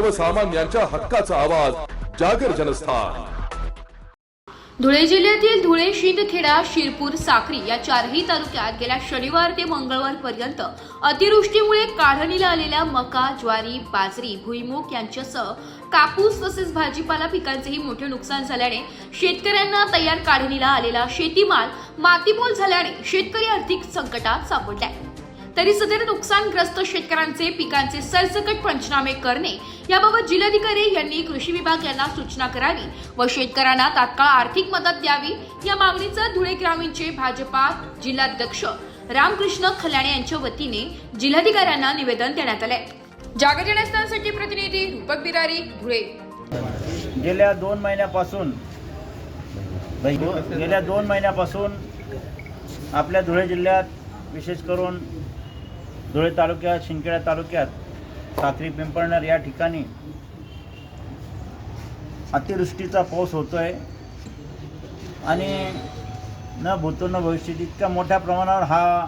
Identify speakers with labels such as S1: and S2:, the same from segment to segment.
S1: सर्वसामान्यांच्या हक्काचा आवाज जागर जनस्थान.
S2: धुळे जिल्ह्यातील धुळे शिंदखेडा शिरपूर साक्री या चारही तालुक्यात गेल्या शनिवार ते मंगळवार पर्यंत अतिवृष्टीमुळे काढणीला आलेल्या मका ज्वारी बाजरी भुईमूग यांच्यासह कापूस तसेच भाजीपाला पिकांचेही मोठे नुकसान झाल्याने शेतकऱ्यांना तयार काढणीला आलेला शेतीमाल मातीमोल झाल्याने शेतकरी आर्थिक संकटात सापडलाय. तरी सदर नुकसानग्रस्त शेतकऱ्यांचे पिकांचे सरसकट पंचनामे करणे. याबाबत जिल्हाधिकारी यांनी कृषी विभाग यांना सूचना करावी व शेतकऱ्यांना तात्काळ आर्थिक मदत द्यावी. या मागणीचं धुळे ग्रामीणचे भाजपा जिल्हाध्यक्ष रामकृष्ण खलाणे यांच्या वतीने जिल्हाधिकाऱ्यांना निवेदन देण्यात आलंय. जागर जनस्थानसाठी प्रतिनिधी रूपक बिरारी धुळे.
S3: गेल्या दोन महिन्यापासून गेल्या दोन महिन्यापासून आपल्या धुळे जिल्ह्यात विशेष करून धुळे तालुक्यात शिंदखेडा तालुक्यात साखरी पिंपळणर या ठिकाणी अतिवृष्टीचा पाऊस होतोय. आणि न भूतो न भविष्यात इतक्या मोठ्या प्रमाणावर हा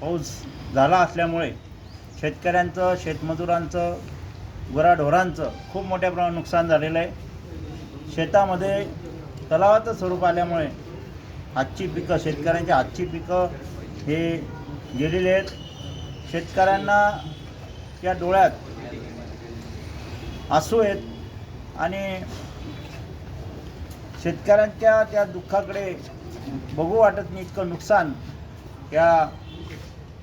S3: पाऊस झाला असल्यामुळे शेतकऱ्यांचं शेतमजुरांचं गुराढोरांचं खूप मोठ्या प्रमाणात नुकसान झालेलं आहे. शेतामध्ये तलावाचं स्वरूप आल्यामुळे आजची पिकं शेतकऱ्यांची आजची पिकं हे गेलेली आहेत. शेतकऱ्यांना त्या डोळ्यात आसू आहेत आणि शेतकऱ्यांच्या त्या दुःखाकडे बघू वाटत नाही इतकं नुकसान या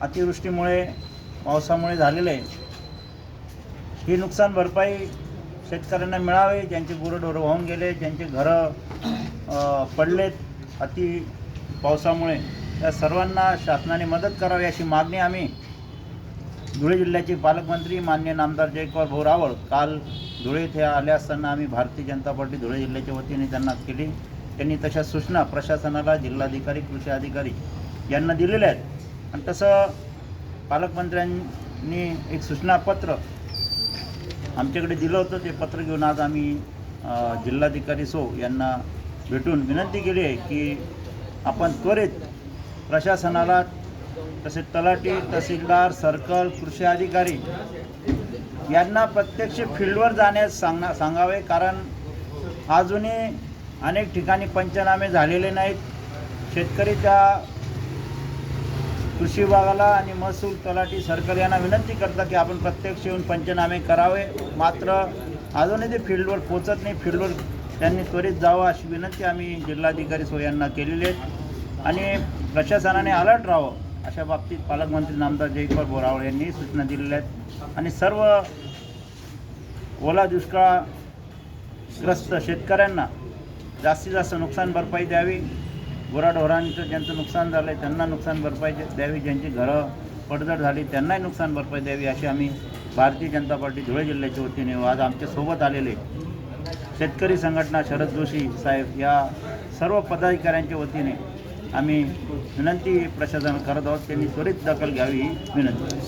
S3: अतिवृष्टीमुळे पावसामुळे झालेलं आहे. ही नुकसान भरपाई शेतकऱ्यांना मिळावी ज्यांचे गुरंढोरं वाहून गेले ज्यांचे घरं पडलेत अति पावसामुळे. त्या सर्वांना शासनाने मदत करावी अशी मागणी आम्ही धुळे जिल्ह्याचे पालकमंत्री मान्य नामदार जयकुमार भाऊ रावळ काल धुळे येथे आले असताना आम्ही भारतीय जनता पार्टी धुळे जिल्ह्याच्या वतीने त्यांना केली. त्यांनी तशा सूचना प्रशासनाला जिल्हाधिकारी कृषी अधिकारी यांना दिलेल्या आहेत. आणि तसं पालकमंत्र्यांनी एक सूचनापत्र आमच्याकडे दिलं होतं. ते पत्र घेऊन आज आम्ही जिल्हाधिकारी सो यांना भेटून विनंती केली आहे की आपण त्वरित प्रशासनाला तसेच तलाठी तहसीलदार सर्कल कृषी अधिकारी यांना प्रत्यक्ष फील्डवर जाण्यास सांगना सांगावे कारण अजूनही अनेक ठिकाणी पंचनामे झालेले नाहीत. शेतकरी त्या कृषी विभागाला आणि महसूल तलाठी सरकार यांना विनंती करतात की आपण प्रत्यक्ष येऊन पंचनामे करावे. मात्र अजूनही ते फील्डवर पोचत नाही. फील्डवर त्यांनी त्वरित जावं अशी विनंती आम्ही जिल्हाधिकारी सो यांना केलेली आहे. आणि प्रशासनाने अलर्ट राहावं. अशा बाबतीत पालकमंत्री नामदार जयकुमार बोरावळ यांनी सूचना दिलेल्या आहेत. आणि सर्व ओला दुष्काळग्रस्त शेतकऱ्यांना जास्तीत जास्त नुकसान भरपाई द्यावी. गुराढोरांचं ज्यांचं नुकसान झालं आहे त्यांना नुकसान भरपाई द्यावी. ज्यांची घरं पडझड झाली त्यांनाही नुकसान भरपाई द्यावी अशी आम्ही भारतीय जनता पार्टी धुळे जिल्ह्याच्या वतीने आज आमच्यासोबत आलेले शेतकरी संघटना शरद जोशी साहेब या सर्व पदाधिकाऱ्यांच्या वतीने आम्ही विनंती प्रशासन करत आहोत. त्यांनी त्वरित दखल घ्यावी. विनंती.